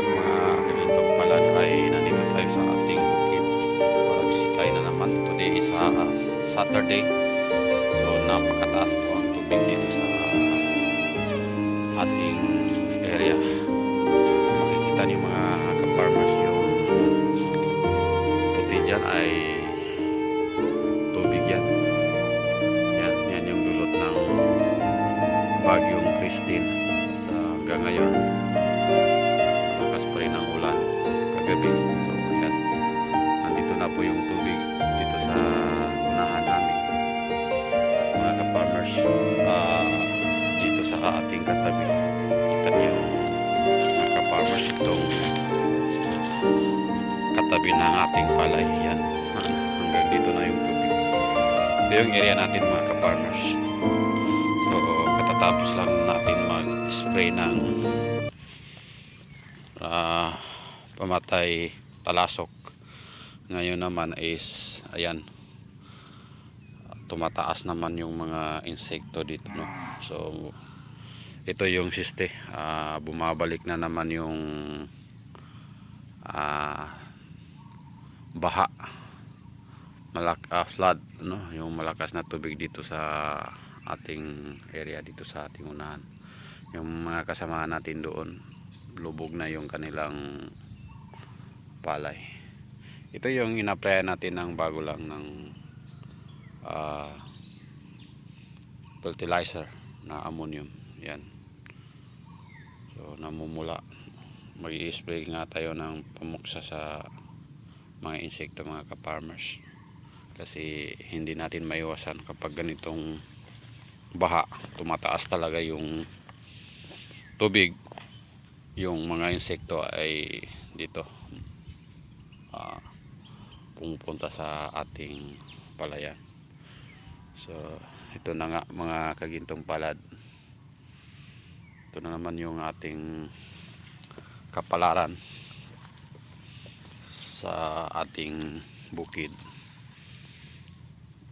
vlog mga ganitong palad ay nandito tayo sa ating bukid para bisikay na naman today is uh, Saturday. So napakataas po ang tubig dito sa kagabi so yan nandito na po yung tubig dito sa unahan namin. Mga ka-farmers ah, dito sa ating katabi. Kita niyo mga ka-farmers itong katabi ng ating palay. Yan hanggang dito na yung tubig. Ito yung area natin mga ka-farmers. So katatapos lang natin mag-spray ng ah, pamatay talasok ngayon naman is ayan tumataas naman yung mga insekto dito no? So ito yung siste. Ah, bumabalik na naman yung ah, baha. Malak ah, flood no? Yung malakas na tubig dito sa ating area dito sa ating unahan. Yung mga kasama natin doon lubog na yung kanilang palay. Ito yung inaplayan natin ng bago lang ng ah, fertilizer na ammonium. Yan. So namumula. Mag spray nga tayo ng pamuksa sa mga insekto mga ka-farmers. Kasi hindi natin maiwasan kapag ganitong baha tumataas talaga yung tubig yung mga insekto ay dito pumupunta sa ating palayan so ito na nga mga kagintong palad. Ito na naman yung ating kapalaran sa ating bukid.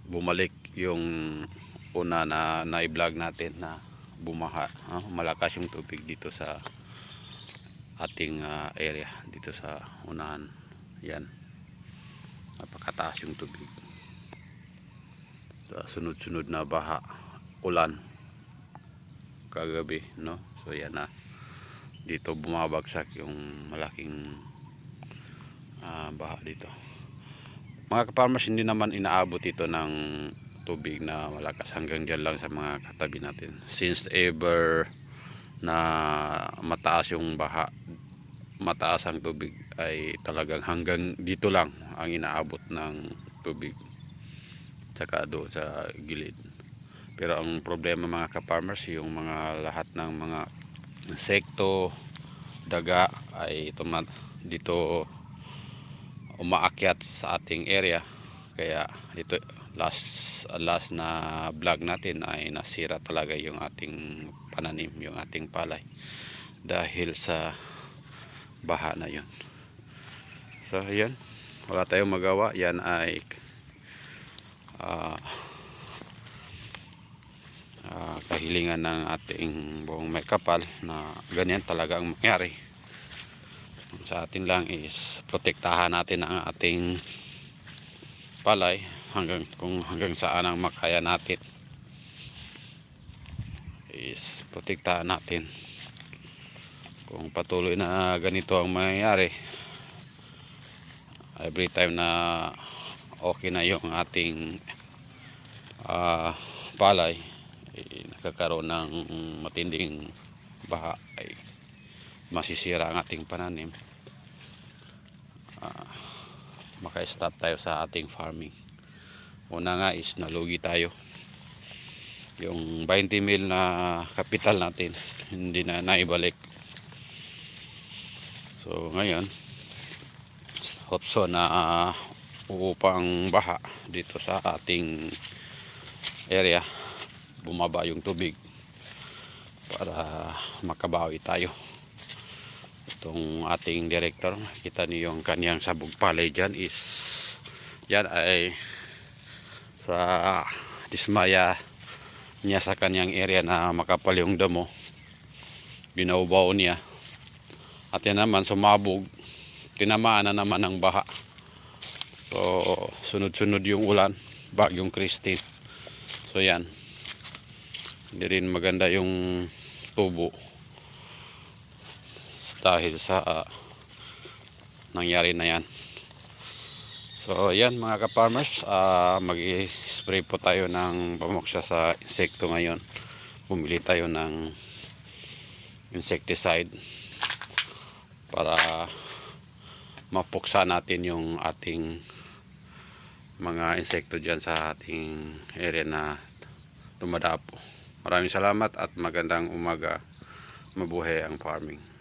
Bumalik yung una na na-vlog natin na bumaha ah, malakas yung tubig dito sa ating ah, area dito sa unahan. Yan napakataas yung tubig. Sunod-sunod na baha ulan. Kagabi no? So yan na. Dito bumabagsak yung malaking ah, baha dito. Mga ka-farmers hindi naman inaabot ito ng tubig na malakas. Hanggang dyan lang sa mga katabi natin. Since ever na mataas yung baha mataas ang tubig ay talagang hanggang dito lang ang inaabot ng tubig tsaka do sa gilid. Pero ang problema mga ka-farmers yung mga lahat ng mga insekto daga ay tumat dito umaakyat sa ating area. Kaya ito last last na vlog natin ay nasira talaga yung ating pananim yung ating palay dahil sa baha na yun so yan wala tayong magawa. Yan ay ah ah, kahilingan ng ating buong may kapal na ganyan talaga ang mangyari. Ang sa atin lang is protektahan natin ang ating palay hanggang kung hanggang saan ang makaya natin. Is protektahan natin. Kung patuloy na ganito ang mangyayari every time na okay na yung ating ah, palay eh, nakakaroon ng matinding baha ay masisira ang ating pananim. Ah, maka-stop tayo sa ating farming. Una nga is nalugi tayo. Yung 20 mil na kapital natin hindi na naibalik. So ngayon hopso na uh, upang baha dito sa ating area. Bumaba yung tubig para makabawi tayo. Itong ating director kita niyo yung kanyang sabog palay dyan is yan ay sa dismaya niya sa kanyang area na makapal yung damo. Binaubaw niya. At yan naman, sumabog. Tinamaan na naman ng baha. So, sunod-sunod yung ulan. Bagyong Christine. So, yan. Hindi rin maganda yung tubo. Dahil sa ah, nangyari na yan. So, yan mga ka-farmers. ah, mag-spray po tayo ng pamoksya sa insekto ngayon. Bumili tayo ng insecticide para mapuksa natin yung ating mga insekto dyan sa ating area na dumadapo. Maraming salamat at magandang umaga. Mabuhay ang farming.